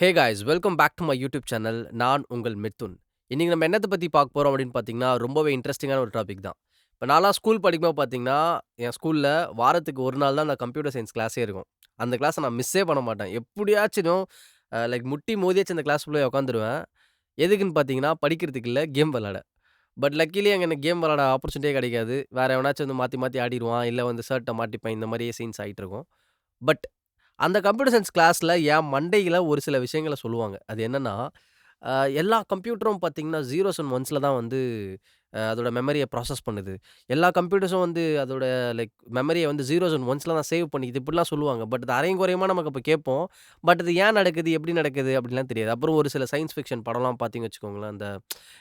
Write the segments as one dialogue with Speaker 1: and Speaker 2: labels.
Speaker 1: Hey guys welcome back to my YouTube channel நான் உங்கள் மித்துன் இன்றைக்கி நம்ம என்னத்தை பற்றி பார்க்க போகிறோம் அப்படின்னு பார்த்தீங்கன்னா ரொம்பவே இன்ட்ரெஸ்டிங்கான ஒரு டாபிக் தான். இப்போ நான்லாம் ஸ்கூல் படிக்கும்போது பார்த்தீங்கன்னா என் ஸ்கூலில் வாரத்துக்கு ஒரு நாள் தான் அந்த கம்ப்யூட்டர் சயின்ஸ் கிளாஸே இருக்கும். அந்த கிளாஸை நான் மிஸ்ஸே பண்ண மாட்டேன். எப்படியாச்சும் லைக் முட்டி மோதியாச்சும் அந்த கிளாஸ்க்குள்ளே உட்காந்துருவேன் எதுக்குன்னு பார்த்தீங்கன்னா படிக்கிறதுக்கு இல்லை கேம் விளாட பட் லக்கிலி அங்கே எனக்கு கேம் விளாட ஆப்பர்ச்சுனிட்டியே கிடைக்காது. வேறு எவனாச்சும் வந்து மாற்றி மாற்றி ஆடிடுவான். இல்லை வந்து ஷர்ட்டை மாட்டிப்பேன். இந்த மாதிரியே சீன்ஸ் ஆகிட்டு இருக்கும். பட் அந்த கம்ப்யூட்டர் சயின்ஸ் கிளாஸ்ல என் மண்டையில ஒரு சில விஷயங்கள சொல்லுவாங்க. அது என்னன்னா, அ எல்லா கம்ப்யூட்டரும் பார்த்தீங்கன்னா, ஜீரோஸ் அண்ட் ஒன்ஸ்ல தான் வந்து அ அதோட மெமரிய ப்ராசஸ் பண்ணுது. எல்லா கம்ப்யூட்டர்ஸும் வந்து அதோட லைக் மெமரிய வந்து ஜீரோஸ் அண்ட் ஒன்ஸ்ல தான் சேவ் பண்ணிக்குது. இப்படிலாம் சொல்லுவாங்க. பட் அது அரையும் குறையுமா நமக்கு அப்ப கேட்போம். பட் அது ஏன் நடக்குது? எப்படி நடக்குது? அப்படிலாம் தெரியாது. அப்புறம் ஒரு சில சயன்ஸ் ஃபிக்ஷன் படம்லாம் பார்த்தீங்கன்னு வச்சுக்கோங்களேன். அந்த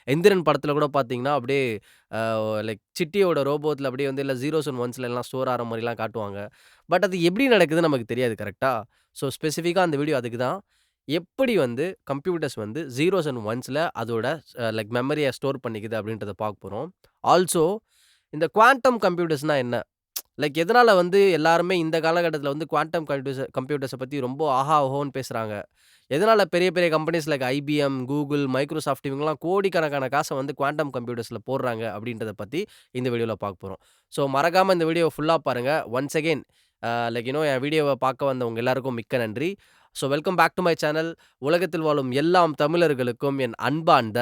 Speaker 1: எந்திரன் படத்தில் கூட பார்த்தீங்கன்னா, அப்படியே அ லைக் சிட்டியோட ரோபோட்ல அப்படியே வந்து எல்லாம் ஜீரோஸ் அண்ட் ஒன்ஸ்ல எல்லாம் ஸ்டோர் ஆற மாரிலாம் காட்டுவாங்க. பட் அது எப்படி நடக்குதுன்னு நமக்கு தெரியாது கரெக்ட்டா? ஸோ ஸ்பெசிஃபிக்கா அந்த வீடியோ அதுக்கு தான். எப்படி வந்து கம்ப்யூட்டர்ஸ் வந்து ஜீரோஸ் அண்ட் ஒன்ஸில் அதோட லைக் மெமரியை ஸ்டோர் பண்ணிக்குது அப்படின்றத பார்க்க போகிறோம் ஆல்சோ இந்த குவாண்டம் கம்ப்யூட்டர்ஸ்னால் என்ன? லைக் எதனால் வந்து எல்லாருமே இந்த காலகட்டத்தில் வந்து குவாண்டம் கம்ப்யூட்டர்ஸ் கம்ப்யூட்டர்ஸை பற்றி ரொம்ப ஆஹா, ஓஹோன்னு பேசுகிறாங்க எதனால் பெரிய பெரிய companies like IBM Google Microsoft இவங்கலாம் கோடிக்கணக்கான காசை வந்து குவாண்டம் கம்ப்யூட்டர்ஸில் போடுறாங்க அப்படின்றத பற்றி இந்த வீடியோவில் பார்க்க போகிறோம் ஸோ மறக்காமல் இந்த வீடியோ ஃபுல்லாக பாருங்கள் ஒன்ஸ் அகெயின் லைக் இன்னும் என் வீடியோவை பார்க்க வந்தவங்க எல்லாருக்கும் மிக்க நன்றி. So welcome back to my channel. உலகத்தில் வாழும் எல்லாம் தமிழர்களுக்கும் என் அன்பார்ந்த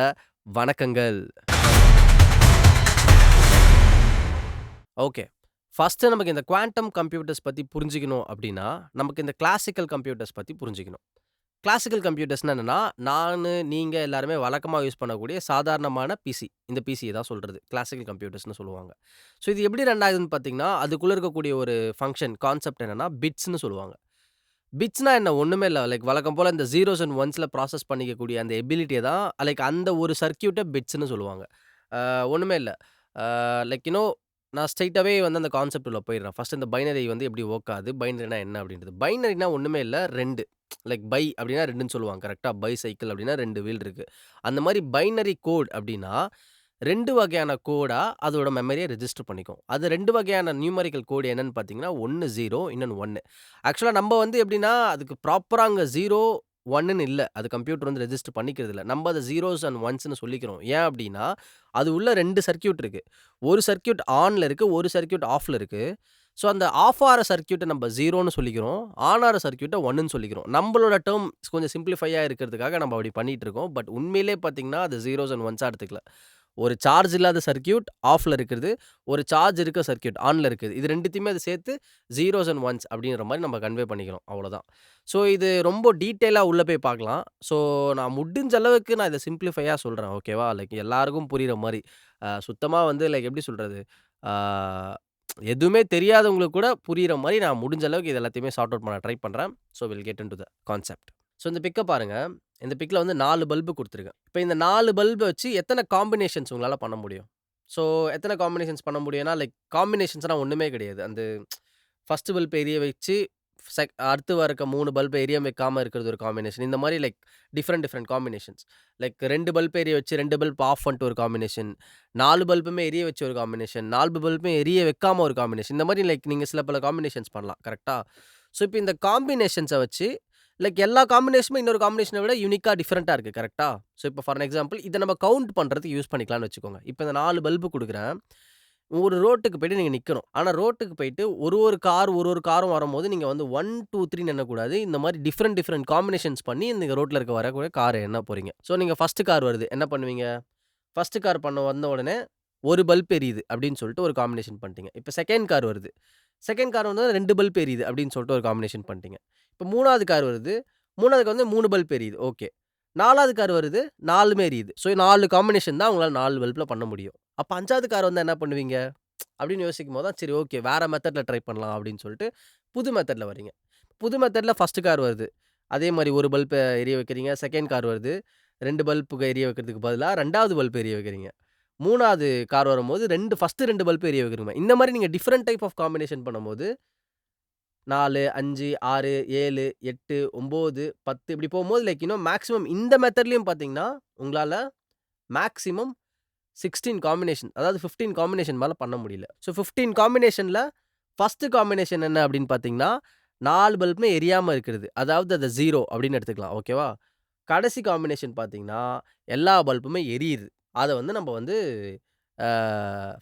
Speaker 1: வணக்கங்கள். ஓகே. ஃபஸ்ட்டு நமக்கு இந்த குவாண்டம் கம்ப்யூட்டர்ஸ் பற்றி புரிஞ்சுக்கணும் அப்படின்னா, நமக்கு இந்த கிளாசிக்கல் கம்ப்யூட்டர்ஸ் பற்றி புரிஞ்சுக்கணும். கிளாசிக்கல் கம்ப்யூட்டர்ஸ்னா என்னென்னா நான் நீங்கள் எல்லாருமே வழக்கமாக யூஸ் பண்ணக்கூடிய சாதாரணமான பிசி. இந்த பிசியை தான் சொல்கிறது கிளாசிக்கல் கம்ப்யூட்டர்ஸ்னு சொல்லுவாங்க. ஸோ இது எப்படி ரன் ஆகுதுன்னு பார்த்தீங்கன்னா, அதுக்குள்ளே இருக்கக்கூடிய ஒரு ஃபங்க்ஷன் கான்செப்ட் என்னன்னா, பிட்ஸ்னு சொல்லுவாங்க. பிட்ஸ்னா என்ன? ஒன்றுமே இல்லை லைக் வழக்கம் போல் இந்த ஜீரோஸ் அண்ட் ஒன்ஸில் ப்ராசஸ் பண்ணிக்கக்கூடிய அந்த எபிலிட்டியை தான் லைக் அந்த ஒரு சர்க்கியூட்டை பிட்ஸ்னு சொல்லுவாங்க. ஒன்றுமே இல்லை லைக் யூனோ நான் ஸ்ட்ரைட்டாகவே வந்து அந்த கான்செப்டில் போயிடுறேன். ஃபஸ்ட் இந்த பைனரி வந்து எப்படி ஓக்காது ஆகுது? பைனரினா என்ன அப்படின்றது. பைனரினா ஒன்றுமே இல்லை ரெண்டு லைக் பை அப்படின்னா ரெண்டுன்னு சொல்லுவாங்க கரெக்டாக பை சைக்கிள் அப்படின்னா ரெண்டு வீல் இருக்குது அந்த மாதிரி பைனரி கோட் அப்படின்னா 2 வகையான கோடா அதோட மெமரியை ரெஜிஸ்டர் பண்ணிக்கும். அது 2 வகையான நியூமெரிக்கல் கோடு என்னன்னு பார்த்தீங்கன்னா, ஒண்ணு 0 இன்னொன்னு 1. ஆக்சுவலா நம்ம வந்து எப்படின்னா, அதுக்கு ப்ராப்பரா அங்க 0, 1ன்னு இல்ல. அது கம்ப்யூட்டர் வந்து ரெஜிஸ்டர் பண்ணிக்கிறதில்ல. நம்ம அத ஜீரோஸ் அண்ட் ஒன்ஸ்னு சொல்லிக்கிறோம். ஏன் அப்படின்னா, அது உள்ள 2 சர்க்யூட் இருக்கு. ஒரு சர்க்யூட் ஆன்ல இருக்கு. ஒரு சர்க்யூட் ஆஃப்ல இருக்கு. ஸோ அந்த ஆஃப் ஆற சர்க்யூட்ட நம்ம 0ன்னு சொல்லிக்கிறோம். ஆன் ஆற சர்க்யூட்ட 1ன்னு சொல்லிக்கிறோம். நம்மளோட டெர்ம் கொஞ்சம் சிம்ப்ளிஃபையா இருக்கிறதுக்காக நம்ம அப்படி பண்ணிட்டு இருக்கோம். பட் உண்மையிலே பார்த்தீங்கன்னா, அது ஜீரோஸ் அண்ட் ஒன்ஸா எடுத்துக்கல. ஒரு சார்ஜ் இல்லாத சர்க்யூட் ஆஃபில் இருக்கிறது. ஒரு சார்ஜ் இருக்க சர்க்யூட் ஆனில் இருக்குது. இது ரெண்டுத்தையுமே அது சேர்த்து ஜீரோஸ் அண்ட் ஒன்ஸ் அப்படின்ற மாதிரி நம்ம கன்வே பண்ணிக்கிறோம். அவ்வளோதான். ஸோ இது ரொம்ப டீட்டெயிலாக உள்ளே போய் பார்க்கலாம். ஸோ நான் முடிஞ்ச அளவுக்கு நான் இதை சிம்பிளிஃபையாக சொல்கிறேன் ஓகேவா? லைக் எல்லாருக்கும் புரிகிற மாதிரி சுத்தமாக வந்து லைக் எப்படி சொல்கிறது எதுவுமே தெரியாதவங்களுக்கு கூட புரிகிற மாதிரி நான் முடிஞ்ச அளவுக்கு இது எல்லாத்தையுமே சார்ட் அவுட் பண்ண ட்ரை பண்ணுறேன் so we'll get into the concept. So இந்த பிக்கை பாருங்கள் இந்த பிக்கில் வந்து நாலு பல்பு கொடுத்துருக்கேன் இப்போ இந்த நாலு பல்பை வச்சு எத்தனை காம்பினேஷன்ஸ் உங்களால் பண்ண முடியும்? ஸோ எத்தனை காம்பினேஷன்ஸ் பண்ண முடியும்னா, லைக் காம்பினேஷன்ஸ்னால் ஒன்றுமே கிடையாது. அந்த ஃபஸ்ட்டு பல்ப் எரிய வச்சு செக் அடுத்து வரக்க மூணு பல்ப் எரிய வைக்காமல் இருக்கிறது ஒரு காம்பினேஷன். இந்த மாதிரி like different different combinations. Like ரெண்டு பல்ப் எரிய வச்சு ரெண்டு பல்ப் ஆஃப் பண்ணிட்டு ஒரு காம்பினேஷன். நாலு பல்புமே எரிய வச்சு ஒரு காம்பினேஷன். நாலு பல்புமே எரிய வைக்காம ஒரு காம்பினேஷன். இந்த மாதிரி லைக் நீங்கள் சில பல காம்பினேஷன்ஸ் பண்ணலாம். கரெக்டாக ஸோ இப்போ இந்த காம்பினேஷன்ஸை வச்சு லைக் எல்லா காம்பினேஷனும் இன்னொரு காம்பினேஷனை விட யூனிக்காக டிஃப்ரெண்ட்டாக இருக்குது கரெக்டாக ஸோ இப்போ ஃபார் எக்ஸாம்பிள் இதை நம்ம கவுண்ட் பண்ணுறதுக்கு யூஸ் பண்ணிக்கலாம்னு வச்சுக்கோங்க. இப்போ இந்த நாலு பல்பு கொடுக்குறேன் ஒரு ரோட்டுக்கு போய்ட்டு நீங்கள் நிற்கணும் ஆனால் ரோட்டுக்கு போயிட்டு ஒரு ஒரு கார் ஒரு ஒரு காரும் வரும்போது நீங்கள் வந்து 1, 2, 3ன்னு எண்ணக்கூடாது. இந்த மாதிரி டிஃப்ரெண்ட் டிஃப்ரெண்ட் காம்பினேஷன்ஸ் பண்ணி இந்த ரோட்டில் இருக்க வரக்கூடிய கார் என்ன போகிறீங்க ஸோ நீங்கள் ஃபஸ்ட்டு கார் வருது. என்ன பண்ணுவீங்க? ஃபஸ்ட்டு கார் பண்ண வந்த உடனே ஒரு பல்ப் எரியுது அப்படின்னு சொல்லிட்டு ஒரு காம்பினேஷன் பண்ணிட்டீங்க. இப்போ செகண்ட் கார் வருது. செகண்ட் கார் வந்து ரெண்டு பல்ப் எரியுது அப்படின்னு சொல்லிட்டு ஒரு காம்பினேஷன் பண்ணிட்டீங்க. இப்போ மூணாவது கார் வருது. 3வதுக்கு வந்து மூணு பல்ப் எரியுது. ஓகே. நாலாவது கார் வருது. நாலுமே எரியுது. ஸோ நாலு காம்பினேஷன் தான் உங்களால் நாலு பல்பில் பண்ண முடியும். அப்போ அஞ்சாவது கார் வந்து என்ன பண்ணுவீங்க? அப்படின்னு யோசிக்கும்போது தான் சரி ஓகே வேறு மெத்தடில் ட்ரை பண்ணலாம் அப்படின்னு சொல்லிட்டு புது மெத்தடில் வரீங்க. புது மெத்தடில் ஃபஸ்ட்டு கார் வருது. அதே மாதிரி ஒரு பல்பை எரிய வைக்கிறீங்க. செகண்ட் கார் வருது. ரெண்டு பல்புக்கு எரிய வைக்கிறதுக்கு பதிலாக ரெண்டாவது பல்ப் எரிய வைக்கிறீங்க. மூணாவது கார் வரும்போது ரெண்டு ஃபஸ்ட்டு ரெண்டு பல்ப் எரிய வைக்கிறீங்க. இந்த மாதிரி நீங்கள் டிஃப்ரெண்ட் டைப் ஆஃப் காம்பினேஷன் பண்ணும்போது 4, 5, 6, 7, 8, 9, 10 இப்படி போகும்போது லைக் இன்னும் மேக்ஸிமம் இந்த மெத்தட்லையும் பார்த்தீங்கன்னா, உங்களால மேக்ஸிமம் 16 காம்பினேஷன் அதாவது 15 காம்பினேஷன் மேல பண்ண முடியல. ஸோ ஃபிஃப்டீன் காம்பினேஷனில் ஃபஸ்ட்டு காம்பினேஷன் என்ன அப்படின்னு பார்த்தீங்கன்னா, நாலு பல்புமே எரியாமல் இருக்கிறது. அதாவது அதை ஜீரோ அப்படின்னு எடுத்துக்கலாம். ஓகேவா? கடைசி காம்பினேஷன் பார்த்தீங்கன்னா, எல்லா பல்புமே எரியுது. அதை வந்து நம்ம வந்து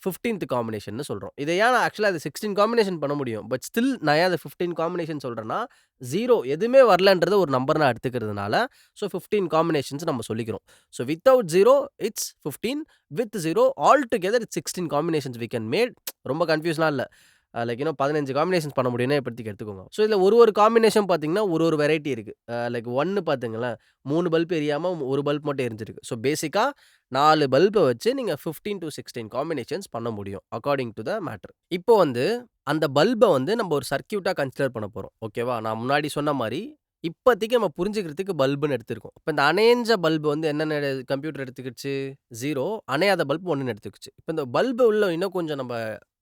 Speaker 1: ஃபிஃப்டீன்த் காம்பினேஷன் சொல்கிறோம் இதை ஏன் நான் ஆக்சுவலா அது 16 காம்பினேஷன் பண்ண முடியும். பட் ஸ்டில் நான் ஏன் ஃபிஃப்டீன் 15 காம்பினேஷன் சொல்கிறேன்னா ஜீரோ எதுவுமே வரலன்றத ஒரு நம்பர் நான் எடுத்துக்கிறதுனால, ஸோ 15 காம்பினேஷன்ஸ் நம்ம சொல்லிக்கிறோம். So without zero it's 15 with zero all together it's 16 combinations we can made ரொம்ப கன்ஃபியூஸ்லாம் இல்லை லைக் இன்னும் பதினஞ்சு காம்பினேஷன்ஸ் பண்ண முடியும்னா இப்படிக்கு எடுத்துக்கோங்க. ஸோ இதில் ஒரு ஒரு காம்பினேஷன் பார்த்தீங்கன்னா, ஒரு ஒரு வெரைட்டி இருக்கு. லைக் ஒன்று பார்த்துங்களேன் மூணு பல்ப் எரியாமல் ஒரு பல்ப் மட்டும் எரிஞ்சிருக்கு. ஸோ பேசிக்காக நாலு பல்பை வச்சு நீங்கள் ஃபிஃப்டீன் டு சிக்ஸ்டீன் காம்பினேஷன்ஸ் பண்ண முடியும். According to the matter. இப்போ வந்து அந்த பல்பை வந்து நம்ம ஒரு சர்க்கியூட்டாக கன்சிடர் பண்ண போகிறோம் ஓகேவா? நான் முன்னாடி சொன்ன மாதிரி இப்போதைக்கு நம்ம புரிஞ்சுக்கிறதுக்கு பல்புன்னு எடுத்திருக்கோம். இப்போ இந்த அணைஞ்ச பல்பு வந்து என்னென்ன கம்ப்யூட்டர் எடுத்துக்கிடுச்சு? ஜீரோ அணையாத பல்ப் ஒன்றுன்னு எடுத்துக்கிச்சு. இப்போ இந்த பல்பு உள்ள இன்னும் கொஞ்சம் நம்ம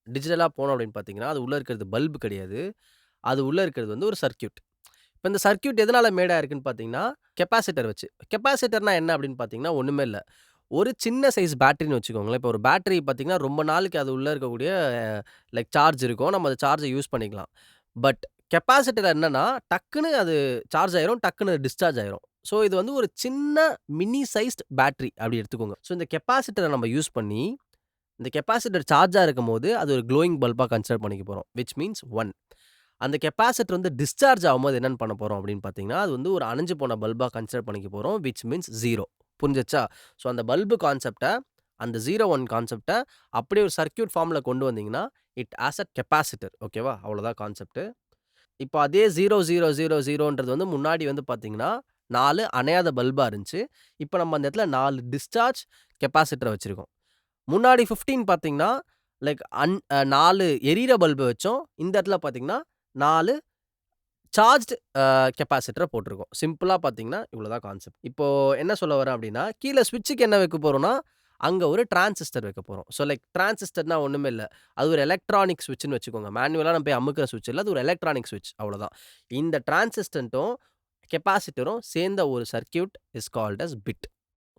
Speaker 1: டிஜிட்டலாக போனோம் அப்படின்னு பார்த்தீங்கன்னா, அது உள்ளே இருக்கிறது பல்ப் கிடையாது. அது உள்ளே இருக்கிறது வந்து ஒரு சர்க்கியூட் இப்போ இந்த சர்க்யூட் எதனால் மேடாக இருக்குன்னு பார்த்தீங்கன்னா, கெப்பாசிட்டர் வச்சு. கெப்பாசிட்டர்னா என்ன அப்படின்னு பார்த்தீங்கன்னா, ஒன்றுமே இல்லை ஒரு சின்ன சைஸ் பேட்டரின்னு வச்சுக்கோங்களேன். இப்போ ஒரு பேட்டரி பார்த்தீங்கன்னா, ரொம்ப நாளைக்கு அது உள்ளே இருக்கக்கூடிய லைக் சார்ஜ் இருக்கும். நம்ம அந்த சார்ஜை யூஸ் பண்ணிக்கலாம். பட் கெப்பாசிட்டர் என்னென்னா டக்குன்னு அது சார்ஜ் ஆயிரும். டக்குன்னு டிஸ்சார்ஜ் ஆயிரும். ஸோ இது வந்து ஒரு சின்ன மினி சைஸ்ட் பேட்டரி அப்படி எடுத்துக்கோங்க. ஸோ இந்த கெப்பாசிட்டரை நம்ம யூஸ் பண்ணி, இந்த கெப்பாசிட்டர் சார்ஜா இருக்கும்போது, அது ஒரு க்ளோயிங் பல்பாக கன்சிடர் பண்ணிக்க போகிறோம் விச் மீன்ஸ் ஒன் அந்த கெப்பாசிட்டர் வந்து டிஸ்சார்ஜ் ஆகும்போது என்னென்னு பண்ண போகிறோம் அப்படின்னு பார்த்தீங்கன்னா, அது வந்து ஒரு அணைஞ்சு போன பல்பாக கன்சிடர் பண்ணிக்க போகிறோம் விச் மீன்ஸ் 0 புரிஞ்சிருச்சா? ஸோ அந்த பல்பு கான்செப்டை அந்த ஜீரோ ஒன் கான்செப்டை அப்படியே ஒரு சர்க்யூட் ஃபார்மில் கொண்டு வந்தீங்கன்னா, இட் ஆஸ் அ கெப்பாசிட்டர். ஓகேவா? அவ்வளோதான் கான்செப்ட். இப்போ அதே 0000ன்றது வந்து முன்னாடி வந்து பார்த்தீங்கன்னா, நாலு அணையாத பல்பாக இருந்துச்சு. இப்போ நம்ம அந்த இடத்துல நாலு டிஸ்சார்ஜ் கெப்பாசிட்டரை வச்சுருக்கோம் முன்னாடி 15 பார்த்தீங்கன்னா, லைக் அன் நாலு 4 எரியிற வச்சோம். இந்த இடத்துல பார்த்தீங்கன்னா, நாலு சார்ஜ் கெப்பாசிட்டரை போட்டிருக்கோம். சிம்பிளா பார்த்தீங்கன்னா, இவ்வளோதான் கான்செப்ட். இப்போ என்ன சொல்ல வரேன் அப்படின்னா, கீழ ஸ்விட்சுக்கு என்ன வைக்க போகிறோம்னா அங்க ஒரு டிரான்சிஸ்டர் வைக்க போறோம். ஸோ லைக் டிரான்சிஸ்டர்னால் ஒன்றுமே இல்லை அது ஒரு எலக்ட்ரானிக் ஸ்விட்ச்னு வச்சுக்கோங்க. மேனுவலா நம்ம போய் அமுக்கிற ஸ்விட்ச் இல்லை அது ஒரு எலக்ட்ரானிக் ஸ்விட்ச் அவ்வளோதான். இந்த டிரான்சிஸ்டன்ட்டும், கெப்பாசிட்டரும் சேர்ந்த ஒரு circuit is called as bit.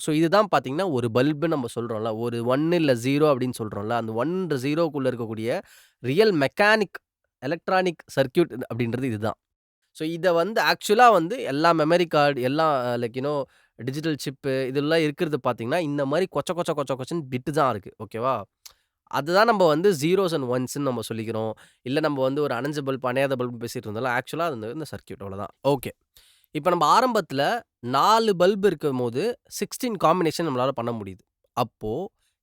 Speaker 1: So இதுதான் பார்த்தீங்கன்னா, ஒரு பல்புன்னு நம்ம சொல்கிறோம்ல ஒரு 1 இல்ல 0 அப்படின்னு சொல்கிறோம்ல அந்த 1 0க்குள்ள இருக்கக்கூடிய ரியல் மெக்கானிக் எலக்ட்ரானிக் சர்க்யூட் அப்படின்றது இதுதான். ஸோ இதை வந்து ஆக்சுவலாக வந்து எல்லா மெமரி கார்டு எல்லா லைக் யூனோ டிஜிட்டல் சிப்பு இதெல்லாம் இருக்கிறது பார்த்தீங்கன்னா, இந்த மாதிரி கொச்ச கொச்ச கொச்ச கொச்சன்னு பிட்டு தான் இருக்குது ஓகேவா? அதுதான் நம்ம வந்து ஜீரோஸ் அண்ட் ஒன்ஸ்ன்னு நம்ம சொல்லிக்கிறோம். இல்லை நம்ம வந்து ஒரு அணைஞ்ச பல்ப், அணையாத பல்ப் பேசிகிட்டு இருந்தாலும் ஆக்சுவலாக அது வந்து இந்த சர்க்கியூட் அவ்வளோதான். ஓகே. இப்போ நம்ம ஆரம்பத்தில் 4 பல்ப் இருக்கும்போது 16 காம்பினேஷன் நம்மளால பண்ண முடியுது. அப்போ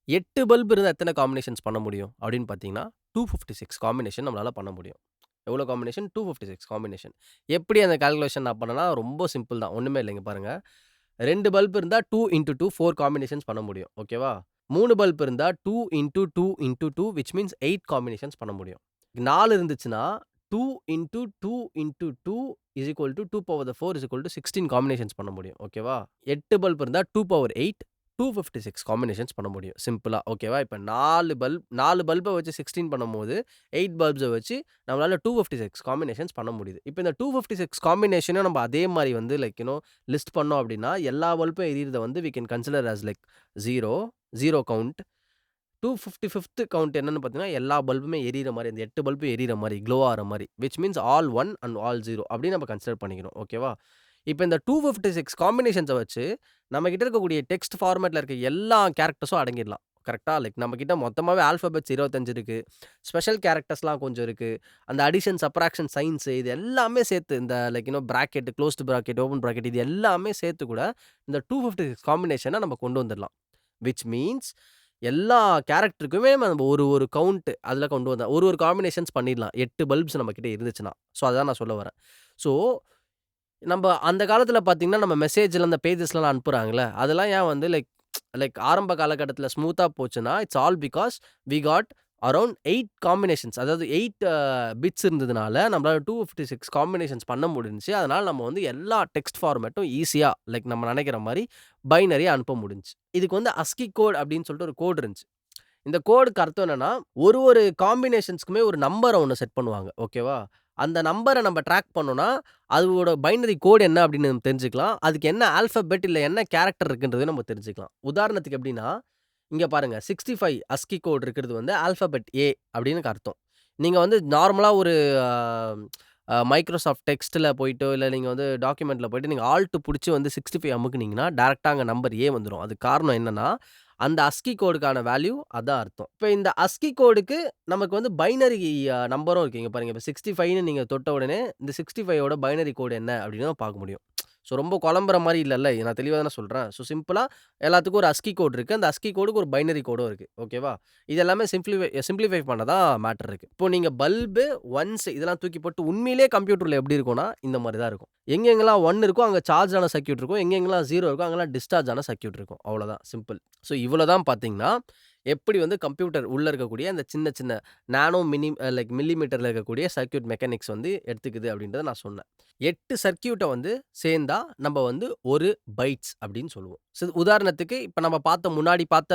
Speaker 1: 8 பல்ப் இருந்தா எத்தன காம்பினேஷன்ஸ் பண்ண முடியும் அப்படின்னு பார்த்தீங்கன்னா, 256 காம்பினேஷன் நம்மளால பண்ண முடியும். எவ்வளோ காம்பினேஷன்? 256 காம்பினேஷன். எப்படி அந்த கால்குலேஷன் நான் பண்ணேன்னா, ரொம்ப சிம்பிள் தான். ஒண்ணுமே இல்லைங்க பாருங்க. 2 பல்ப் இருந்தா 2 இன்டூ 2 4 காம்பினேஷன்ஸ் பண்ண முடியும். ஓகேவா? 3 பல்ப் இருந்தா 2 into 2 into 2 which means 8 combinations பண்ண முடியும். 4 இருந்துச்சுன்னா two into two into two is equal to power four is equal to 16 combinations பண்ண முடியும். ஓகேவா? எட்டு பல்ப் இருந்தா டூ பவர் 8 256 காம்பினேஷன்ஸ் பண்ண முடியும். சிம்பிளா. ஓகேவா? இப்போ நாலு பல்ப் நாலு பல்பை வச்சு 16 பண்ணும்போது, எயிட் பல்ப்ஸை வச்சு நம்மளால 256 காம்பினேஷன்ஸ் பண்ண முடியுது. இப்போ இந்த 256 காம்பினேஷனும் நம்ம அதே மாதிரி வந்து லைக் யூனோ லிஸ்ட் பண்ணோம் அப்படின்னா, எல்லா பல்பும் எரியறத வந்து we can consider as like 0 0 count. 255த் count என்னென்னு பார்த்தீங்கன்னா, எல்லா பல்புமே எரியிற மாதிரி இந்த எட்டு பல்பும் எரியிற மாதிரி க்ளோ ஆகிற மாதிரி which means all one and all zero அப்படின்னு நம்ம கன்சிடர் பண்ணிக்கணும். ஓகேவா? இப்போ இந்த டூ ஃபிஃப்டி சிக்ஸ் காம்பினேஷன்ஸை வச்சு, நம்மக்கிட்ட இருக்கக்கூடிய டெக்ஸ்ட் ஃபார்மேட்டில் இருக்க எல்லா கேரக்டர்ஸும் அடங்கிடலாம். கரெக்டாக லைக் நம்மக்கிட்ட மொத்தமாகவே ஆல்ஃபபெட்ஸ் இருபத்தஞ்சு இருக்குது ஸ்பெஷல் கேரக்டர்ஸ்லாம் கொஞ்சம் இருக்குது அந்த அடிஷன், சப்ராக்ஷன் சயின்ஸு இது எல்லாமே சேர்த்து இந்த like you bracket bracket, bracket open bracket இது எல்லாமே சேர்த்து கூட இந்த டூ ஃபிஃப்டி சிக்ஸ் காம்பினேஷனை நம்ம கொண்டு வந்துடலாம் விச் மீன்ஸ் எல்லா கேரக்டருக்குமே நம்ம ஒரு ஒரு கவுண்ட் அதில் கொண்டு வந்தா ஒரு ஒரு காம்பினேஷன்ஸ் பண்ணிடலாம். எட்டு பல்ப்ஸ் நம்மக்கிட்ட இருந்துச்சுன்னா. ஸோ அதான் நான் சொல்ல வரேன். ஸோ நம்ம அந்த காலத்தில் பார்த்தீங்கன்னா, நம்ம மெசேஜில் அந்த பேஜஸ்லாம் அனுப்புகிறாங்களே அதெல்லாம் ஏன் வந்து லைக் லைக் ஆரம்ப காலகட்டத்தில் ஸ்மூத்தாக போச்சுன்னா, it's all because we got around eight combinations அதாவது எயிட் பிட்ஸ் இருந்ததுனால, நம்மளோட டூ ஃபிஃப்டி சிக்ஸ் காம்பினேஷன்ஸ் பண்ண முடிஞ்சுச்சு. அதனால் நம்ம வந்து எல்லா டெக்ஸ்ட் ஃபார்மேட்டும் ஈஸியாக லைக் நம்ம நினைக்கிற மாதிரி பைனரியாக அனுப்ப முடிஞ்சுச்சு. இதுக்கு வந்து அஸ்கி கோட் அப்படின்னு சொல்லிட்டு ஒரு கோட் இருந்துச்சு. இந்த கோடுக்கு அர்த்தம் என்னன்னா, ஒரு ஒரு காம்பினேஷன்ஸ்க்குமே ஒரு நம்பரை ஒன்று செட் பண்ணுவாங்க. ஓகேவா? அந்த நம்பரை நம்ம ட்ராக் பண்ணோன்னா அதோட பைனரி கோட் என்ன அப்படின்னு நம்ம தெரிஞ்சுக்கலாம். அதுக்கு என்ன ஆல்ஃபபெட் இல்லை என்ன கேரக்டர் இருக்குன்றதையும் நம்ம தெரிஞ்சுக்கலாம். உதாரணத்துக்கு எப்படின்னா, இங்கே பாருங்கள் சிக்ஸ்டி ஃபைவ் அஸ்கி கோட் இருக்கிறது வந்து ஆல்ஃபாபெட் ஏ அப்படின்னு அர்த்தம். நீங்கள் வந்து நார்மலாக ஒரு மைக்ரோசாஃப்ட் டெக்ஸ்ட்டில் போயிட்டோ, இல்லை நீங்கள் வந்து டாக்குமெண்ட்டில் போயிட்டு நீங்கள் ஆல்ட்டு பிடிச்சி வந்து சிக்ஸ்டி ஃபைவ் அமுக்குனிங்கன்னா டேரெக்டாக அங்கே நம்பர் ஏ வந்துடும் அதுக்கு காரணம் என்னென்னா அந்த அஸ்கி கோடுக்கான வேல்யூ அதான் அர்த்தம். இப்போ இந்த அஸ்கி கோடுக்கு நமக்கு வந்து பைனரி நம்பரும் நம்பரும் இருக்கு. இங்க பாருங்க. இப்ப 65ன்னு நீங்க தொட்ட உடனே, இந்த 65யோட பைனரி கோடு என்ன அப்படின்னு பார்க்க முடியும். ஸோ ரொம்ப குழம்புற மாதிரி இல்லைல்ல நான் தெளிவாக தானே சொல்கிறேன் ஸோ சிம்பிளாக எல்லாத்துக்கும் ஒரு அஸ்கி கோட் இருக்குது அந்த அஸ்கி கோடுக்கு ஒரு பைனரி கோடும் இருக்குது ஓகேவா? இது எல்லாமே சிம்ப்ளிஃபை சிம்பிளிஃபை பண்ண தான் மேட்டர் இருக்குது இப்போ நீங்கள் பல்பு, ஒன்ஸ் இதெல்லாம் தூக்கி போட்டு உண்மையிலேயே கம்ப்யூட்டரில் எப்படி இருக்கும்னா, இந்த மாதிரி தான் இருக்கும். எங்கெங்கெல்லாம் ஒன் இருக்கும் அங்கே சார்ஜ் ஆன சர்க்கியூட் இருக்கும். எங்கெங்கெல்லாம் ஜீரோ இருக்கும் அங்கெல்லாம் டிஸ்சார்ஜ் ஆன சர்க்கியூட் இருக்கும். அவ்வளோதான் சிம்பிள். ஸோ இவ்வளோ தான் பார்த்தீங்கன்னா, எப்படி வந்து கம்ப்யூட்டர் உள்ளே இருக்கக்கூடிய அந்த சின்ன சின்ன நானோ மினி லைக் மில்லிமீட்டரில் இருக்கக்கூடிய சர்க்யூட் மெக்கானிக்ஸ் வந்து எடுத்துக்குது அப்படின்றத நான் சொன்னேன். எட்டு சர்க்கியூட்டை வந்து சேர்ந்தா நம்ம வந்து ஒரு பைட்ஸ் அப்படின்னு சொல்லுவோம். ஸோ உதாரணத்துக்கு இப்போ நம்ம பார்த்த முன்னாடி பார்த்த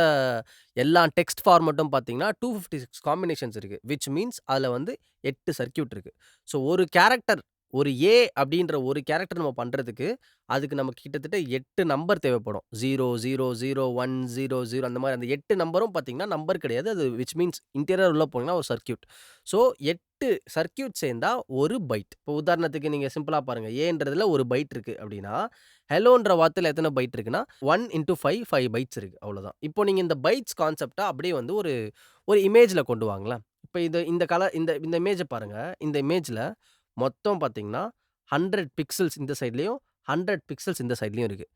Speaker 1: எல்லா டெக்ஸ்ட் ஃபார்மட்டும் பார்த்தீங்கன்னா, 256 காம்பினேஷன்ஸ் இருக்குது விச் மீன்ஸ் அதில் வந்து எட்டு சர்க்யூட் இருக்குது ஸோ ஒரு கேரக்டர் ஒரு ஏ அப்படின்ற ஒரு கேரக்டர் நம்ம பண்றதுக்கு, அதுக்கு நமக்கு கிட்டத்தட்ட 8 நம்பர் தேவைப்படும். 0, 0, 0, 1, 0, 0 அந்த மாரி அந்த 8 நம்பரும் பார்த்தீங்கன்னா, நம்பர் கிடையாது. அது விச் மீன்ஸ் இன்டீரியர் உள்ள போனீங்கன்னா ஒரு சர்க்யூட். ஸோ 8 சர்க்யூட் சேர்ந்தா 1 பைட். இப்போ உதாரணத்துக்கு நீங்க சிம்பிளா பாருங்க. ஏன்றதுல 1 பைட் இருக்கு அப்படின்னா, ஹெலோன்ற வார்த்தையில எத்தன பைட் இருக்குன்னா, 1 இன்டூ 5 5 பைட்ஸ் இருக்கு. அவ்வளோதான். இப்போ நீங்க இந்த பைட்ஸ் கான்செப்ட்ட அப்படியே வந்து ஒரு ஒரு இமேஜ்ல கொண்டு வாங்களேன். இப்போ இது இந்த கலர் இந்த இந்த இமேஜ பாருங்க. இந்த இமேஜ்ல மொத்தம் பார்த்தீங்கன்னா, 100 பிக்சல்ஸ் இந்த சைட்லேயும் ஹண்ட்ரட் பிக்சல்ஸ் இந்த சைட்லேயும் இருக்குது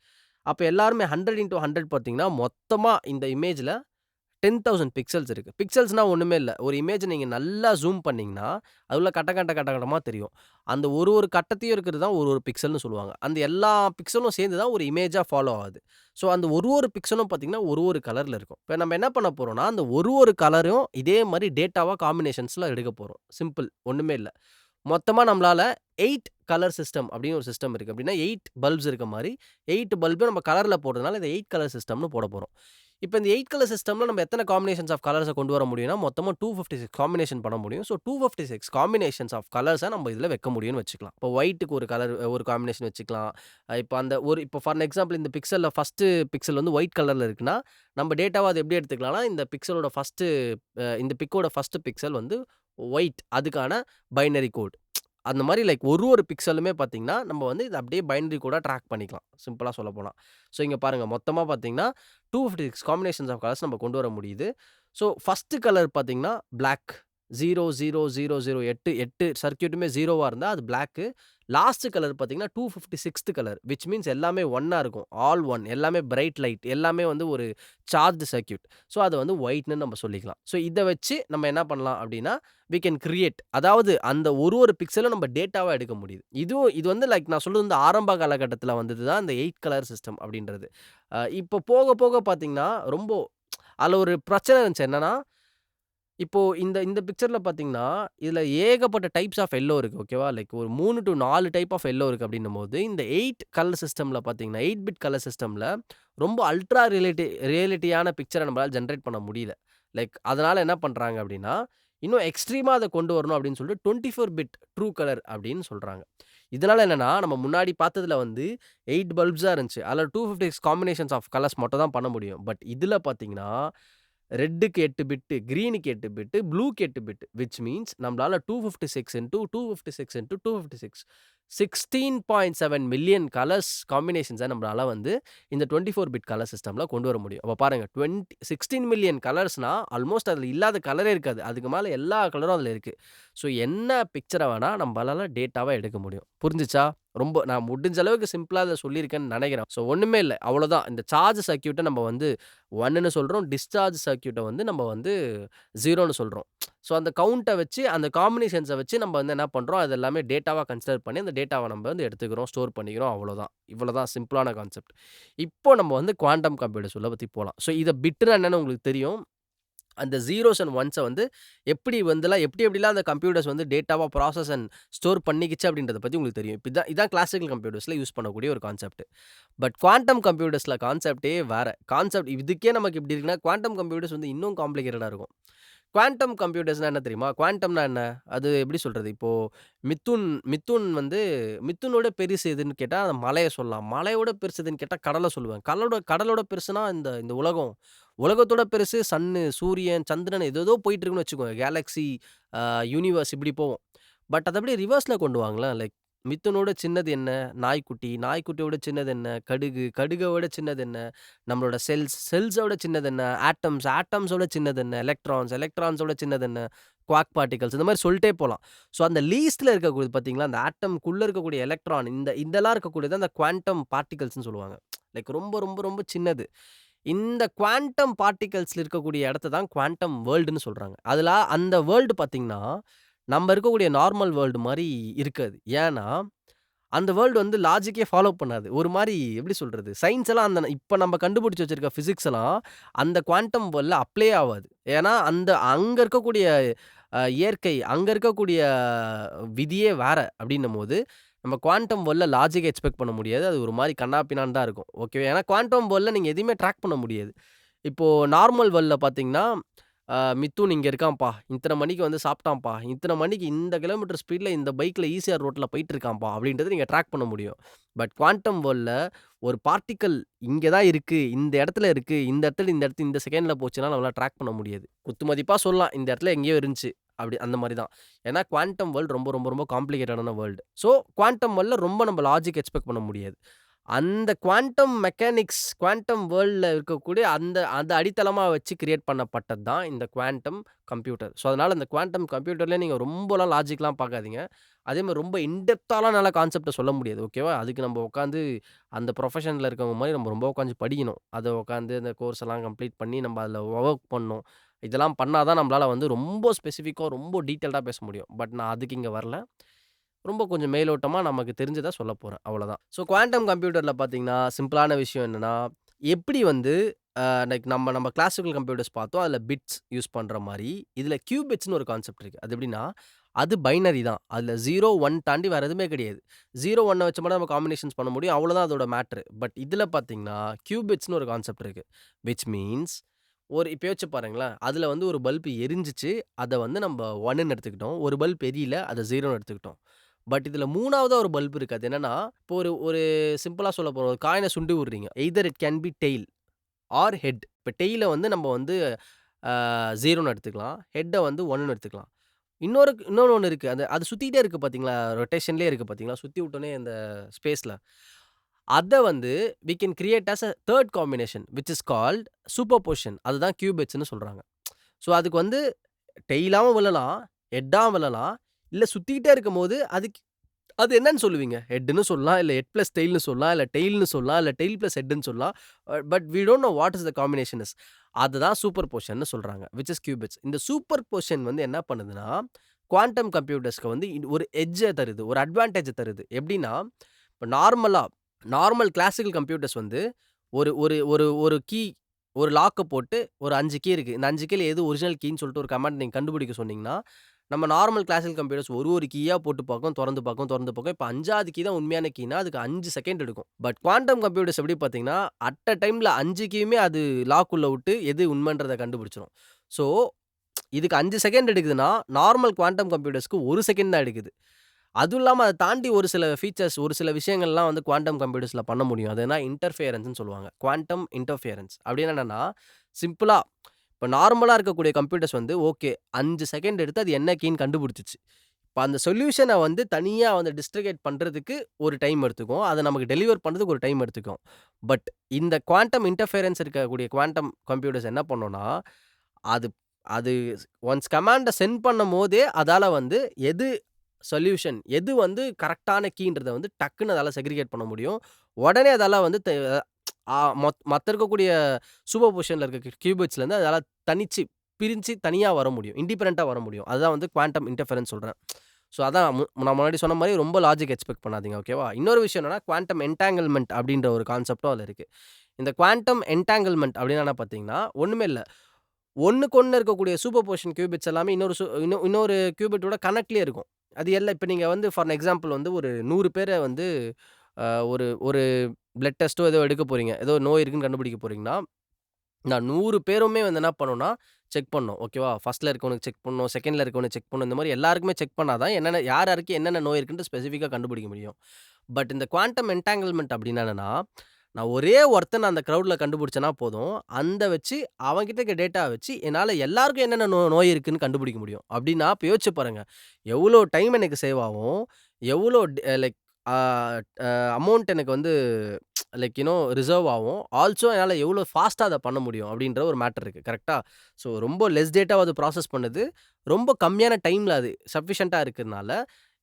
Speaker 1: அப்போ எல்லாருமே ஹண்ட்ரட் இன்ட்டு ஹண்ட்ரட் பார்த்தீங்கன்னா, மொத்தமாக இந்த இமேஜில் டென் தௌசண்ட் பிக்சல்ஸ் இருக்குது பிக்சல்ஸ்னால் ஒன்றுமே இல்லை ஒரு இமேஜ் நீங்கள் நல்லா ஜூம் பண்ணிங்கன்னா அது கட்ட கட்ட கட்ட கட்டமாக தெரியும். அந்த ஒரு ஒரு கட்டத்தையும் இருக்கிறது தான் ஒரு ஒரு பிக்சல்னு சொல்லுவாங்க. அந்த எல்லா பிக்சலும் சேர்ந்து தான் ஒரு இமேஜாக ஃபாலோ ஆகுது. ஸோ அந்த ஒரு ஒரு பிக்சலும் பார்த்தீங்கன்னா, ஒரு ஒரு கலரில் இருக்கும். இப்போ நம்ம என்ன பண்ண போகிறோம்னா அந்த ஒரு ஒரு கலரும் இதே மாதிரி டேட்டாவாக காம்பினேஷன்ஸில் எடுக்க போகிறோம் சிம்பிள். ஒன்றுமே இல்லை மொத்தமாக நம்மளால எயிட் கலர் சிஸ்டம் அப்படின்னு ஒரு சிஸ்டம் இருக்குது அப்படின்னா எயிட் பல்ப்ஸ் இருக்க மாதிரி எயிட் பல்பு நம்ம கலரில் போடுறதுனால இந்த எயிட் கலர் சிஸ்டம்னு போட போகிறோம் இப்போ இந்த எயிட் கலர் சிஸ்டமில் நம்ம எத்தனை காம்பினேஷன்ஸ் ஆஃப் கலர்ஸை கொண்டு வர முடியும்னா, மொத்தமாக டூ ஃபிஃப்டி சிக்ஸ் காம்பினேஷன் பண்ண முடியும். ஸோ 256 காம்பினேஷன்ஸ் ஆஃப் கலர்ஸை நம்ம இதில் வைக்க முடியும்னு வச்சுக்கலாம். இப்போ ஒயிட்டுக்கு ஒரு கலர் ஒரு காம்பினேஷன் வச்சுக்கலாம். இப்போ அந்த ஒரு இப்போ ஃபார் எக்ஸாம்பிள் இந்த பிக்சலில் ஃபஸ்ட்டு பிக்சல் வந்து ஒயிட் கலரில் இருக்குன்னா, நம்ம டேட்டாவை அது எப்படி எடுத்துக்கலாம்னா, இந்த பிக்சலோட ஃபஸ்ட்டு இந்த பிக்கோட ஃபஸ்ட்டு பிக்சல் வந்து ஒயிட். அதுக்கான பைனரி கோட். அந்த மாதிரி லைக் ஒரு ஒரு பிக்சலுமே பார்த்தீங்கன்னா, நம்ம வந்து இது அப்படியே பைனரி கூட ட்ராக் பண்ணிக்கலாம். சிம்பிளாக சொல்ல போனால் ஸோ இங்கே பாருங்கள் மொத்தமாக பார்த்தீங்கன்னா, 256 காம்பினேஷன்ஸ் ஆஃப் கலர்ஸ் நம்ம கொண்டு வர முடியுது. ஸோ ஃபஸ்ட்டு கலர் பார்த்தீங்கன்னா, பிளாக் 0, 0, 0, 0 8 8 சர்க்யூட்டுமே ஜீரோவாக இருந்தால் அது பிளாக்கு. லாஸ்ட் கலர் பார்த்தீங்கன்னா, 256த் கலர். விச் மீன்ஸ் எல்லாமே ஒன்னாக இருக்கும். ஆல் ஒன் எல்லாமே பிரைட் லைட். எல்லாமே வந்து ஒரு சார்ஜ் சர்க்யூட். ஸோ அதை வந்து ஒயிட்னு நம்ம சொல்லிக்கலாம். ஸோ இதை வச்சு நம்ம என்ன பண்ணலாம் அப்படின்னா, வி கேன் கிரியேட் அதாவது அந்த ஒரு ஒரு பிக்சலும் நம்ம டேட்டாவாக எடுக்க முடியுது. இதுவும் இது வந்து லைக் நான் சொல்கிறது வந்து ஆரம்ப காலகட்டத்தில் வந்தது தான் இந்த எயிட் கலர் சிஸ்டம் அப்படின்றது. இப்போ போக போக பார்த்தீங்கன்னா, ரொம்ப அதில் ஒரு பிரச்சனை இருந்துச்சு. என்னன்னா, இப்போ இந்த இந்த பிக்சர்ல பார்த்தீங்கன்னா, இதுல ஏகப்பட்ட டைப்ஸ் ஆஃப் எல்லோ இருக்கு. ஓகேவா? லைக் ஒரு 3 டூ 4 டைப் ஆஃப் எல்லோ இருக்கு அப்படின்னும்போது, இந்த 8 கலர் சிஸ்டம்ல பார்த்தீங்கன்னா, 8 பிட் கலர் சிஸ்டம்ல ரொம்ப அல்ட்ரா ரியலிட்டி ரியாலிட்டியான பிக்சர நம்மளால ஜெனரேட் பண்ண முடியல. லைக் அதனால என்ன பண்றாங்க அப்படின்னா, இன்னும் எக்ஸ்ட்ரீமா அத கொண்டு வரணும் அப்படின்னு சொல்லிட்டு 24 பிட் ட்ரூ கலர் அப்படின்னு சொல்றாங்க. இதனால என்னன்னா, நம்ம முன்னாடி பார்த்ததுல வந்து 8 பல்ப்ஸா இருந்துச்சு. அதுல 256 காம்பினேஷன்ஸ் ஆஃப் கலர்ஸ் மட்டும் தான் பண்ண முடியும். பட் இதுல பார்த்தீங்கன்னா, ரெட்டுக்கு எட்டு பிட்டு கிரீனுக்கு எட்டு பிட்டு ப்ளூக்கு எட்டு பிட்டு விச் மீன்ஸ் நம்மளால two fifty six into two fifty six into two fifty six 256 16.7 million colours காம்பினேஷன்ஸை நம்மளால வந்து இந்த 24 பிட் கலர் சிஸ்டம்ல கொண்டு வர முடியும். அப்போ பாருங்க 20 16 மில்லியன் கலர்ஸ்னா, ஆல்மோஸ்ட் அதுல இல்லாத கலரே இருக்காது. அதுக்கு மேல எல்லா கலரும் அதுல இருக்கு. ஸோ என்ன பிக்சரை வேணா நம்மளால டேட்டாவா எடுக்க முடியும். புரிஞ்சுச்சா? ரொம்ப நான் முடிஞ்ச அளவுக்கு சிம்பிளா அதை சொல்லியிருக்கேன்னு நினைக்கிறேன் ஸோ ஒண்ணுமே இல்ல. அவ்வளோதான். இந்த சார்ஜ் சர்க்யூட்ட நம்ம வந்து 1ன்னு சொல்றோம். டிஸ்சார்ஜ் சர்க்யூட்ட வந்து நம்ம வந்து 0ன்னு சொல்றோம். ஸோ அந்த கவுண்ட்டை வச்சு அந்த காம்பினேஷன்ஸை வச்சு நம்ம வந்து என்ன பண்ணுறோம் அது எல்லாமே டேட்டாவாக கன்சிடர் பண்ணி அந்த டேட்டாவை நம்ம வந்து எடுத்துக்கிறோம், ஸ்டோர் பண்ணிக்கிறோம். அவ்வளோதான். இவ்வளோ தான் சிம்பிளான கான்செப்ட். இப்போ நம்ம வந்து குவாண்டம் கம்ப்யூட்டர்ஸ் உள்ள பற்றி போகலாம் ஸோ இதை பிட்டுனா என்னென்னு உங்களுக்கு தெரியும். அந்த ஜீரோஸ் அண்ட் ஒன்ஸை வந்து எப்படி வந்துலாம் எப்படி எப்படிலாம் அந்த கம்ப்யூட்டர்ஸ் வந்து டேட்டாவாக ப்ராசஸ் அண்ட் ஸ்டோர் பண்ணிக்கிச்சு அப்படின்றத பற்றி உங்களுக்கு தெரியும். இப்போ இதான் இதான் கிளாசிக்கல் கம்ப்யூட்டர்ஸில் யூஸ் பண்ணக்கூடிய ஒரு கான்செப்ட். பட் குவாண்டம் கம்ப்யூட்டர்ஸில் கான்செப்ட்டே வேறு கான்செப்ட் இதுக்கே நமக்கு இப்படி இருக்குன்னா, குவாண்டம் கம்ப்யூட்டர்ஸ் வந்து இன்னும் காம்ப்ளிகேட்டடாக இருக்கும். குவாண்டம் கம்ப்யூட்டர்ஸ்னா என்ன தெரியுமா? குவாண்டம்னா என்ன? அது எப்படி சொல்றது? இப்போ மித்துன் மித்துன் வந்து மித்துனோட பெருசு எதுன்னு கேட்டா, அந்த மலைய சொல்லலாம். மலையோட பெருசு எதுன்னு கேட்டா, கடல சொல்லுவேன். கடலோட கடலோட பெருசுனா இந்த இந்த உலகம். உலகத்தோட பெருசு சன்னு, சூரியன், சந்திரன் ஏதேதோ போயிட்டு இருக்குன்னு வச்சுக்கோங்க. கேலக்ஸி, அ யூனிவர்ஸ் இப்படி போவும். பட் அத அப்படியே ரிவர்ஸ்ல கொண்டு வாங்களேன். லைக் மித்துனோட சின்னது என்ன? நாய்க்குட்டி. நாய்க்குட்டியோட சின்னது என்ன? கடுகு. கடுகோட சின்னது என்ன? நம்மளோட செல்ஸ். செல்ஸோட சின்னது என்ன? ஆட்டம்ஸ். ஆட்டம்ஸோட சின்னது என்ன? எலக்ட்ரான்ஸ். எலக்ட்ரான்ஸோட சின்னது என்ன? குவாக் பார்ட்டிகல்ஸ். இந்த மாதிரி சொல்லிட்டே போலாம். ஸோ அந்த லீஸ்ட்ல இருக்கக்கூடியது பார்த்தீங்களா, அந்த ஆட்டம்க்குள்ள இருக்கக்கூடிய எலக்ட்ரான் இந்த இதெல்லாம் இருக்கக்கூடியது அந்த குவாண்டம் பார்ட்டிகிள்ஸ்ன்னு சொல்லுவாங்க. லைக் ரொம்ப ரொம்ப ரொம்ப சின்னது. இந்த குவாண்டம் பார்ட்டிகிள்ஸ்ல இருக்கக்கூடிய இடத்த தான் குவாண்டம் வேர்ல்டுன்னு சொல்றாங்க. அதுல அந்த வேர்ல்டு பார்த்தீங்கன்னா, நம்ம இருக்கக்கூடிய நார்மல் வேர்ல்டு மாரி இருக்காது. ஏன்னா, அந்த வேர்ல்டு வந்து லாஜிக்கே ஃபாலோ பண்ணாது. ஒரு மாரி எப்படி சொல்றது? சயின்ஸ் எல்லாம் அந்த இப்ப நம்ம கண்டுபிடிச்சு வச்சிருக்க பிசிக்ஸ் எல்லாம் அந்த குவாண்டம் வேர்ல்ட்ல அப்ளே ஆவாது. ஏன்னா, அந்த அங்க இருக்கக்கூடிய அ இயற்கை, அங்க இருக்கக்கூடிய விதியே வேற அப்படின்னும்போது, நம்ம குவாண்டம் வேர்ல்ட்ல லாஜிக்க எக்ஸ்பெக்ட் பண்ண முடியாது. அது ஒரு மாரி கன்னா பின்னான்னு தான் இருக்கும். ஓகேவா? ஏன்னா குவாண்டம் வேர்ல்ட்ல நீங்க எதையுமே ட்ராக் பண்ண முடியாது. இப்போ நார்மல் வேர்ல்ட்ல பார்த்தீங்கன்னா, மித்துன் இங்கே இங்க இருக்கான்ப்பா. இத்தன மணிக்கு வந்து சாப்பிட்டான்ப்பா. இத்தன மணிக்கு இந்த கிலோமீட்டர் ஸ்பீட்ல இந்த பைக்ல ஈசிஆர் ரோட்ல போயிட்டு இருக்கான்ப்பா. அப்படின்றத நீங்க ட்ராக் பண்ண முடியும். பட் குவாண்டம் வேர்ல்ட்ல ஒரு பார்ட்டிக்கல் இங்க தான் இருக்கு. இந்த இடத்துல இருக்கு. இந்த இடத்துல இந்த இடத்து இந்த செகண்ட்ல போச்சுன்னா நம்மளால ட்ராக் பண்ண முடியாது. குத்துமதிப்பா சொல்லலாம். இந்த இடத்துல எங்கேயோ இருந்துச்சு. அப்படி அந்த மாரி தான். ஏன்னா குவாண்டம் வேர்ல்ட் ரொம்ப ரொம்ப ரொம்ப காம்ப்ளிகேட்டடான வேர்ல்டு. ஸோ குவாண்டம் வேர்ல்ட்ல ரொம்ப நம்ம லாஜிக் எக்ஸ்பெக்ட் பண்ண முடியாது. அந்த குவாண்டம் மெக்கானிக்ஸ் குவாண்டம் வேர்ல்டில் இருக்கக்கூடிய அந்த அந்த அடித்தளமா வச்சு கிரியேட் பண்ணப்பட்டது தான் இந்த குவாண்டம் கம்ப்யூட்டர். ஸோ அதனால அந்த குவாண்டம் கம்ப்யூட்டர்லேயே நீங்க ரொம்பலாம் லாஜிக்லாம் பார்க்காதீங்க. அதே மாரி ரொம்ப இன்டெப்த்தாலாம் என்னால கான்செப்ட்ட சொல்ல முடியாது. ஓகேவா? அதுக்கு நம்ம உட்காந்து அந்த ப்ரொஃபஷன்ல இருக்கவங்க மாரி நம்ம ரொம்ப உட்காந்து படிக்கணும். அத உட்காந்து அந்த கோர்ஸ் எல்லாம் கம்ப்ளீட் பண்ணி நம்ம அதில் வொர்க் பண்ணணும். இதெல்லாம் பண்ணா தான் நம்மளால வந்து ரொம்ப ஸ்பெசிஃபிக்கா ரொம்ப டீட்டெயில்டா பேச முடியும். பட் நான் அதுக்கு இங்க வரல. ரொம்ப கொஞ்சம் மேலோட்டமாக நமக்கு தெரிஞ்சதாக சொல்ல போகிறேன் அவ்வளோதான். ஸோ குவாண்டம் கம்ப்யூட்டரில் பார்த்தீங்கன்னா, சிம்பிளான விஷயம் என்னென்னா எப்படி வந்து லைக் நம்ம நம்ம கிளாசிக்கல் கம்ப்யூட்டர்ஸ் பார்த்தோம். அதில் பிட்ஸ் யூஸ் பண்ணுற மாதிரி இதில் கியூபிட்ஸ்னு ஒரு கான்செப்ட் இருக்குது அது எப்படின்னா, அது பைனரி தான். அதில் ஜீரோ ஒன் தாண்டி வேறு எதுவுமே கிடையாது. 0, 1 வச்சு மட்டும் நம்ம காம்பினேஷன்ஸ் பண்ண முடியும். அவ்வளோதான் அதோட மேட்ரு பட் இதில் பார்த்தீங்கன்னா, கியூபிட்ஸ்னு ஒரு கான்செப்ட் இருக்குது விச் மீன்ஸ் ஒரு இப்போ யோசிச்சு பாருங்களேன். அதில் வந்து ஒரு பல்ப் எரிஞ்சுச்சு. அதை வந்து நம்ம ஒன்றுன்னு எடுத்துக்கிட்டோம். ஒரு பல்ப் எரியல. அதை ஜீரோன்னு எடுத்துக்கிட்டோம். பட் இதில் மூணாவதாக ஒரு பல்ப் இருக்குது அது என்னென்னா இப்போ ஒரு ஒரு சிம்பிளாக சொல்ல போகிறோம் ஒரு காயின சுண்டி விடுறீங்க. Either it can be tail or head. இப்போ டெய்லை வந்து நம்ம வந்து ஜீரோன்னு எடுத்துக்கலாம். ஹெட்டை வந்து 1ன்னு எடுத்துக்கலாம். இன்னொரு இன்னொன்று ஒன்று இருக்குது அந்த அது சுற்றிக்கிட்டே இருக்குது பார்த்தீங்களா? ரொட்டேஷன்லேயே இருக்குது பார்த்தீங்களா? சுற்றி விட்டோன்னே அந்த ஸ்பேஸில் அதை வந்து we can create as a third combination which is called super portion அதுதான் கியூபிட்ஸ்ன்னு சொல்கிறாங்க ஸோ அதுக்கு வந்து டெய்லாகவும் விழலாம். ஹெட்டாகவும் விழலாம். இல்லை சுற்றிக்கிட்டே இருக்கும் இருக்கும்போது அதுக்கு அது என்னன்னு சொல்லுவீங்க? ஹெட்னு சொல்லலாம். இல்லை ஹெட் ப்ளஸ் டெய்ல்னு சொல்லலாம். இல்லை டெயில்ன்னு சொல்லலாம். இல்லை டெயில் ப்ளஸ் ஹெட்னு சொல்லலாம். But we don't know what is the combination is. அதுதான் சூப்பர்பொசிஷன்னு சொல்கிறாங்க விச் இஸ் கியூபிட்ஸ். இந்த சூப்பர் போர்ஷன் வந்து என்ன பண்ணுதுன்னா, குவாண்டம் கம்ப்யூட்டர்ஸ்க்கு வந்து ஒரு எஜ்ஜை தருது. ஒரு அட்வான்டேஜை தருது. எப்படின்னா, இப்போ நார்மலாக நார்மல் கிளாசிக்கல் கம்ப்யூட்டர்ஸ் வந்து ஒரு ஒரு ஒரு ஒரு கீ ஒரு லாக்கை போட்டு ஒரு அஞ்சு கீ இருக்குது இந்த அஞ்சு கீழே எது ஒரிஜினல் கீன்னு சொல்லிட்டு ஒரு கமாண்ட் நீங்கள் கண்டுபிடிக்க சொன்னீங்கன்னா, நம்ம நார்மல் கிளாசிக்கல் கம்ப்யூட்டர்ஸ் ஒரு ஒரு கீயாக போட்டு பார்க்கும். திறந்து பார்க்கும், திறந்து பார்க்கும். இப்போ அஞ்சாவது கீ தான் உண்மையான கீன்னா, அதுக்கு அஞ்சு செகண்ட் எடுக்கும். பட் குவாண்டம் கம்ப்யூட்டர்ஸ் எப்படி பார்த்தீங்கன்னா, அட் அ டைமில் அஞ்சு கீயுமே அது லாக்குள்ளே விட்டு எது உண்மைன்றதை கண்டுபிடிச்சிடும் ஸோ இதுக்கு அஞ்சு செகண்ட் எடுக்குதுன்னா, நார்மல் குவாண்டம் கம்ப்யூட்டர்ஸ்க்கு ஒரு செகண்ட் தான் எடுக்குது. அதுவும் இல்லாமல் அதை தாண்டி ஒரு சில ஃபீச்சர்ஸ் ஒரு சில விஷயங்கள்லாம் வந்து குவாண்டம் கம்ப்யூட்டர்ஸில் பண்ண முடியும். அது என்ன இன்டர்ஃபியரன்ஸ்னு சொல்லுவாங்க. Quantum interference. அப்படின்னு என்னென்னா சிம்பிளாக இப்போ நார்மலாக இருக்கக்கூடிய கம்ப்யூட்டர்ஸ் வந்து ஓகே அஞ்சு செகண்ட் எடுத்து அது என்ன கீன்னு கண்டுபிடிச்சிச்சு இப்போ அந்த சொல்யூஷனை வந்து தனியாக வந்து டிஸ்ட்ரிகேட் பண்ணுறதுக்கு ஒரு டைம் எடுத்துக்கும். அதை நமக்கு டெலிவர் பண்ணுறதுக்கு ஒரு டைம் எடுத்துக்கும். பட் இந்த குவாண்டம் இன்டர்ஃபியரன்ஸ் இருக்கக்கூடிய குவாண்டம் கம்ப்யூட்டர்ஸ் என்ன பண்ணோன்னா அது அது ஒன்ஸ் கமாண்டை சென்ட் பண்ணும்போதே அதால் வந்து எது சொல்யூஷன் எது வந்து கரெக்டான கீன்றத வந்து டக்குன்னு அதால் செக்ரிகேட் பண்ண முடியும். உடனே அதால் வந்து மொத் மத்த இருக்கக்கூடிய சூப்பர் பொசிஷனில் இருக்க கியூபிட்ஸ்லேருந்து அதால தனிச்சு பிரிஞ்சு தனியாக வர முடியும். இண்டிபெண்ட்டாக வர முடியும். அதுதான் வந்து குவாண்டம் இன்டர்ஃபரன்ஸ் சொல்கிறேன் ஸோ அதான் மு நான் முன்னாடி சொன்ன மாதிரி ரொம்ப லாஜிக் எக்ஸ்பெக்ட் பண்ணாதீங்க. ஓகேவா? இன்னொரு விஷயம் என்னன்னா, குவாண்டம் என்டாங்கிள்மெண்ட் அப்படின்ற ஒரு கான்செப்டும் அதில் இருக்குது இந்த குவாண்டம் என்டாங்கிள்மென்ட் அப்படின்னா என்ன பார்த்தீங்கன்னா, ஒன்றுமே இல்லை ஒன்றுக்கு ஒன்று இருக்கக்கூடிய சூப்பர் பொசிஷன் கியூபிட்ஸ் எல்லாமே இன்னொரு சு இன்னொ இன்னொரு கியூபிட்டோட கனெக்ட்லேயே இருக்கும். அது எல்லாம் இப்போ நீங்கள் வந்து ஃபார் எக்ஸாம்பிள் வந்து ஒரு நூறு பேரை வந்து ஒரு ஒரு பிளட் டெஸ்ட்டோ ஏதோ எடுக்க போகிறீங்க ஏதோ நோய் இருக்குன்னு கண்டுபிடிக்க போகிறீங்கன்னா நான் நூறு பேருமே வந்து என்ன பண்ணணும்னா, செக் பண்ணணும். ஓகேவா? ஃபஸ்ட்டில் இருக்கவனுக்கு செக் பண்ணணும். செகண்டில் இருக்கவனுக்கு செக் பண்ணணும். இந்த மாதிரி எல்லாருக்குமே செக் பண்ணால் தான் என்னென்ன யார் யாருக்கு என்னென்ன நோய் இருக்குன்ட்டு ஸ்பெசிஃபிக்காக கண்டுபிடிக்க முடியும். பட் இந்த குவாண்டம் என்டாங்கிள்மெண்ட் அப்படின்னு என்னென்னா நான் ஒரே ஒருத்தன் அந்த க்ரௌடில் கண்டுபிடிச்சேன்னா போதும். அந்த வச்சு அவங்ககிட்ட இருக்க டேட்டா வச்சு என்னால் எல்லாருக்கும் என்னென்ன நோ நோய் இருக்குன்னு கண்டுபிடிக்க முடியும். அப்படின்னா இப்போ யோசிச்சு பாருங்கள் எவ்வளோ டைம் எனக்கு சேவ் ஆகும். எவ்வளோ லைக் ஆ அ அமௌண்ட் எனக்கு வந்து லைக் யூ நோ ரிசர்வ் ஆவும். ஆல்சோ என்னால எவ்வளோ ஃபாஸ்ட்டா அத பண்ண முடியும் அப்படின்ற ஒரு மேட்டர் இருக்கு. கரெக்ட்டா? ஸோ ரொம்ப லெஸ் டேட்டாவ அது ப்ராசஸ் பண்ணுது. ரொம்ப கம்மியான டைம்ல அது சஃபிஷியன்ட்டா இருக்கிறதுனால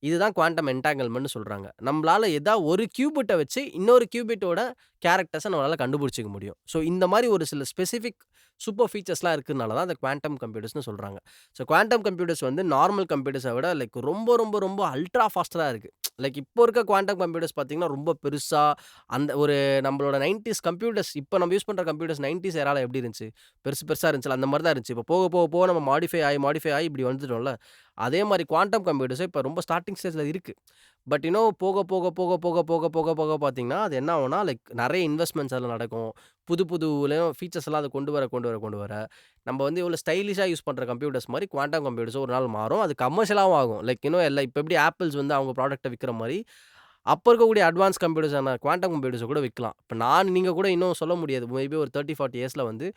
Speaker 1: இதுதான் குவாண்டம் என்டாங்கில்மென்ட்னு சொல்றாங்க. நம்மளால் எதாவது ஒரு கியூபிட்ட வச்சு இன்னொரு கியூபிட்டோட கேரக்டர்ஸை நம்மளால் கண்டுபிடிச்சிக்க முடியும். ஸோ இந்த மாதிரி ஒரு சில ஸ்பெசிஃபிக் சூப்பர் ஃபீச்சர்ஸ்லாம் இருக்கனால தான் அந்த குவாண்டம் கம்ப்யூட்டர்ஸ்னு சொல்கிறாங்க ஸோ குவாண்டம் கம்ப்யூட்டர்ஸ் வந்து நார்மல் கம்ப்யூட்டர்ஸை விட லைக் ரொம்ப ரொம்ப ரொம்ப அல்ட்ரா ஃபாஸ்ட்டா இருக்குது லைக் இப்போ இருக்க குவாண்டம் கம்ப்யூட்டர்ஸ் பார்த்திங்கன்னா ரொம்ப பெருசாக அந்த ஒரு நம்மளோட 90ஸ் கம்ப்யூட்டர்ஸ் இப்போ நம்ம யூஸ் பண்ணுற கம்ப்யூட்டர்ஸ் 90ஸ் எரால எப்படி இருந்துச்சு? பெருசு பெருசாக இருந்துச்சுல்ல. அந்த மாதிரி தான் இருந்துச்சு. இப்போ போக போக போக நம்ம மாடிஃபை ஆகி மாடிஃபை ஆகி இப்படி வந்துட்டோம்ல. அதே மாதிரி குவாண்டம் கம்ப்யூட்டர்ஸும் இப்போ ரொம்ப ஸ்டார்டிங் ஸ்டேஜில் இருக்குது பட் இன்னும் போக போக போக போக போக போக போக பார்த்தீங்கன்னா, அது என்ன ஆகும்னா லைக் நிறைய இன்வெஸ்ட்மெண்ட்ஸ் அதில் நடக்கும். புது புது ஃபீச்சர்ஸ்லாம் அதை கொண்டு வர கொண்டு வர கொண்டு வர நம்ம வந்து இவ்வளோ ஸ்டைலிஷாக யூஸ் பண்ணுற கம்ப்யூட்டர்ஸ் மாதிரி குவாண்டம் கம்ப்யூட்டர்ஸ் ஒரு நாள் மாறும். அது கமர்ஷியலாகவும் ஆகும். லைக் இன்னும் எல்லாம் இப்போ எப்படி ஆப்பிள்ஸ் வந்து அவங்க ப்ராடக்ட்டை விற்கிற மாதிரி அப்போ இருக்கக்கூடிய அட்வான்ஸ் கம்ப்யூட்டர்ஸான குவாண்டம் கம்ப்யூட்டர்ஸை கூட விற்கலாம் இப்போ நான் நீங்கள் கூட இன்னும் சொல்ல முடியாது. மேபி ஒரு தேர்ட்டி ஃபார்ட்டி இயர்ஸில் வந்து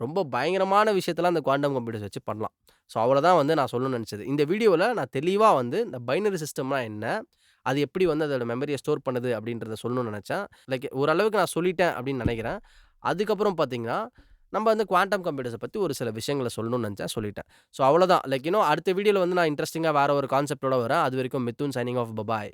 Speaker 1: ரொம்ப பயங்கரமான விஷயத்தில் அந்த குவாண்டம் கம்ப்யூட்டர்ஸ் வச்சு பண்ணலாம். ஸோ அவ்வளோதான் வந்து நான் சொல்லணும்னு நினச்சது இந்த வீடியோவில் நான் தெளிவாக வந்து இந்த பைனரி சிஸ்டம்னா என்ன? அது எப்படி வந்து அதோட மெமரியை ஸ்டோர் பண்ணுது அப்படின்றத சொல்லணும்னு நினச்சேன் லைக் ஓரளவுக்கு நான் சொல்லிட்டேன் அப்படின்னு நினைக்கிறேன் அதுக்கப்புறம் பார்த்தீங்கன்னா, நம்ம வந்து குவாண்டம் கம்ப்யூட்டர்ஸை பற்றி ஒரு சில விஷயங்களை சொல்லணும்னு நினச்சேன் சொல்லிட்டேன். ஸோ அவ்வளோதான். லைக் இன்னும் அடுத்த வீடியோவில் வந்து நான் இன்ட்ரெஸ்டிங்காக வேறு ஒரு கான்செப்ட்டோட வரேன். அது வரைக்கும் மித்துன் சைனிங் ஆஃப். பபாய்.